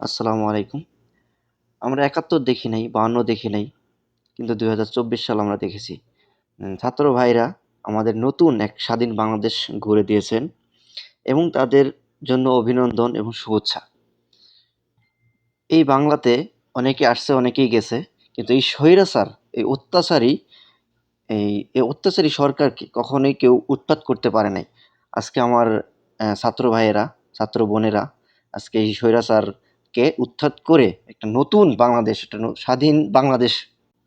আসসালামু আলাইকুম। আমরা একাত্তর দেখি নাই, বাহান্ন দেখি নাই, কিন্তু দুই হাজার চব্বিশ সাল আমরা দেখেছি। ছাত্র ভাইরা আমাদের নতুন এক স্বাধীন বাংলাদেশ ঘুরে দিয়েছেন এবং তাদের জন্য অভিনন্দন এবং শুভেচ্ছা। এই বাংলাতে অনেকে আসছে, অনেকেই গেছে, কিন্তু এই স্বৈরাচার, এই অত্যাচারী, এই এই অত্যাচারী সরকারকে কখনোই কেউ উৎপাত করতে পারে নাই। আজকে আমার ছাত্র ভাইয়েরা, ছাত্র বোনেরা, আজকে এই স্বৈরাচারকে উৎখাত করে একটা নতুন বাংলাদেশ, একটা স্বাধীন বাংলাদেশ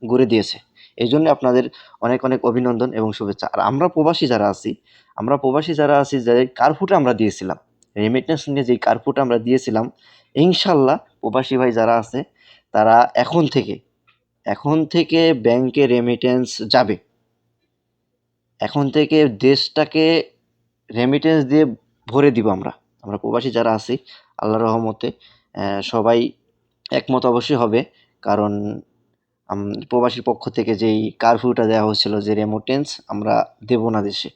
গড়ে দিয়েছে। এই জন্য আপনাদের অনেক অনেক অভিনন্দন এবং শুভেচ্ছা। আর আমরা প্রবাসী যারা আছি, আমরা প্রবাসী যারা আছি, যে কার্ফুটা আমরা দিয়েছিলাম রেমিটেন্স নিয়ে যে কার্ফুটা আমরা দিয়েছিলাম, ইনশাল্লাহ প্রবাসী ভাই যারা আছে, তারা এখন থেকে এখন থেকে ব্যাংকে রেমিটেন্স যাবে। এখন থেকে দেশটাকে রেমিটেন্স দিয়ে ভরে দিব আমরা। আমরা প্রবাসী যারা আছি, আল্লাহর রহমতে সবাই একমত অবশ্যই হবে। কারণ প্রবাসীর পক্ষ থেকে যেই কারফিউটা দেওয়া হয়েছিল যে রেমোটেন্স আমরা দেব না দেশে।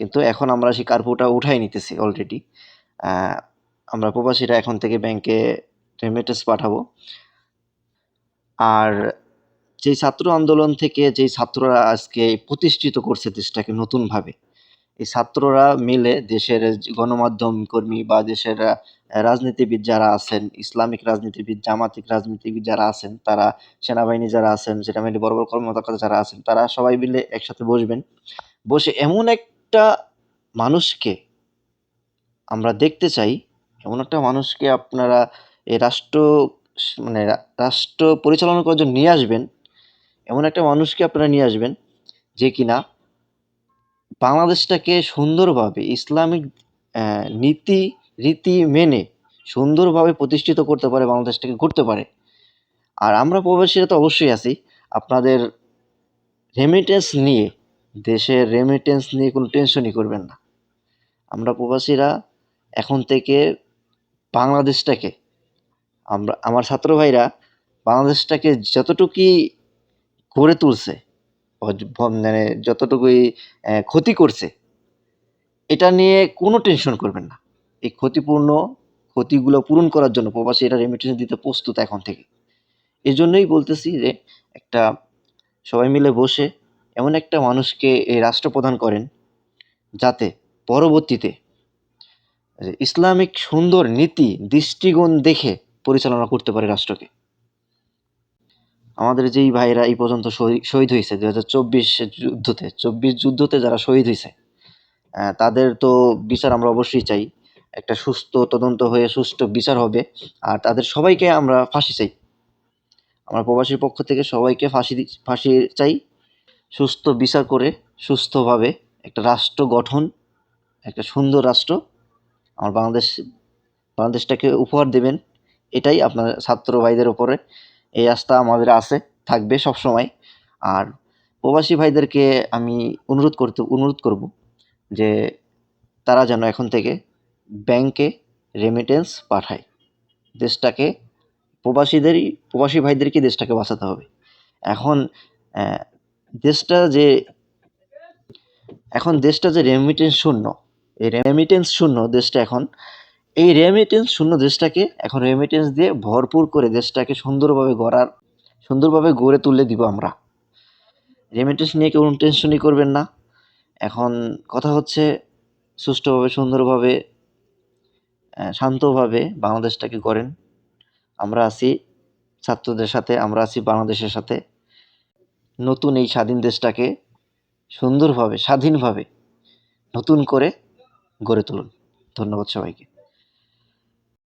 কিন্তু এখন আমরা সেই কারফিউটা উঠাই নিতেছি অলরেডি আমরা প্রবাসীরা এখন থেকে ব্যাংকে রেমিটেন্স পাঠাবো। আর যেই ছাত্র আন্দোলন থেকে যেই ছাত্ররা আজকে প্রতিষ্ঠিত করছে দেশটাকে নতুনভাবে এই ছাত্ররা মিলে দেশের গণমাধ্যম কর্মী বা দেশের রাজনীতিবিদ যারা আছেন, ইসলামিক রাজনীতিবিদ, জামাতিক রাজনীতিবিদ যারা আছেন, তারা সেনাবাহিনী যারা আছেন সেনাবাহিনী বড় বড় কর্মকর্তা যারা আছেন, তারা সবাই মিলে একসাথে বসবেন। বসে এমন একটা মানুষকে আমরা দেখতে চাই, এমন একটা মানুষকে আপনারা এই রাষ্ট্র মানে রাষ্ট্র পরিচালনা করার জন্য নিয়ে আসবেন, এমন একটা মানুষকে আপনারা নিয়ে আসবেন যে কিনা বাংলাদেশটাকে সুন্দরভাবে ইসলামিক নীতি, রীতি মেনে সুন্দরভাবে প্রতিষ্ঠিত করতে পারে, বাংলাদেশটাকে করতে পারে। আর আমরা প্রবাসীরা তো অবশ্যই আছি। আপনাদের রেমিটেন্স নিয়ে, দেশের রেমিটেন্স নিয়ে কোনো টেনশনই করবেন না। আমরা প্রবাসীরা এখন থেকে বাংলাদেশটাকে, আমরা, আমার ছাত্র ভাইরা বাংলাদেশটাকে যতটুকুই গড়ে তুলছে মানে যতটুকুই ক্ষতি করছে, এটা নিয়ে কোনো টেনশন করবেন না। এই ক্ষতিপূর্ণ ক্ষতিগুলো পূরণ করার জন্য প্রবাসীরা রেমিটেন্স দিতে প্রস্তুত এখন থেকে। এই জন্যই বলতেছি যে একটা, সবাই মিলে বসে এমন একটা মানুষকে এই রাষ্ট্রপ্রধান করেন, যাতে পরবর্তীতে ইসলামিক সুন্দর নীতি, দৃষ্টিকোণ দেখে পরিচালনা করতে পারে রাষ্ট্রকে। আমাদের যেই ভাইরা এই পর্যন্ত শহী- শহীদ হয়েছে দু হাজার চব্বিশ যুদ্ধতে চব্বিশ যুদ্ধতে যারা শহীদ হয়েছে তাদের তো বিচার আমরা অবশ্যই চাই। একটা সুস্থ তদন্ত হয়ে সুষ্ঠু বিচার হবে, আর তাদের সবাইকে আমরা ফাঁসি চাই। আমরা প্রবাসীর পক্ষ থেকে সবাইকে ফাঁসি ফাঁসি চাই, সুস্থ বিচার করে সুস্থভাবে একটা রাষ্ট্র গঠন, একটা সুন্দর রাষ্ট্র আমার বাংলাদেশ, বাংলাদেশটাকে উপহার দেবেন, এটাই আপনার ছাত্র ভাইদের উপরে। এই আস্থা আমাদের আছে, থাকবে সব সময় আর প্রবাসী ভাইদেরকে আমি অনুরোধ করতে, অনুরোধ করব যে তারা যেন এখন থেকে ব্যাংকে রেমিটেন্স পাঠায়। দেশটাকে, প্রবাসীদেরই, প্রবাসী ভাইদেরকে দেশটাকে বাঁচাতে হবে। এখন দেশটা যে, এখন দেশটা যে রেমিটেন্স শূন্য, এই রেমিটেন্স শূন্য দেশটা এখন এই রেমিটেন্স শূন্য দেশটাকে এখন রেমিটেন্স দিয়ে ভরপুর করে দেশটাকে সুন্দরভাবে গড়ার, সুন্দরভাবে গড়ে তুলে দিব আমরা। রেমিটেন্স নিয়ে কেউ টেনশনই করবেন না। এখন কথা হচ্ছে সুষ্ঠুভাবে, সুন্দরভাবে শান্তভাবে বাংলাদেশটাকে গড়েন। আমরা আছি ছাত্রদের সাথে, আমরা আছি বাংলাদেশের সাথে। নতুন এই স্বাধীন দেশটাকে সুন্দরভাবে, স্বাধীনভাবে নতুন করে গড়ে তুলুন। ধন্যবাদ সবাইকে।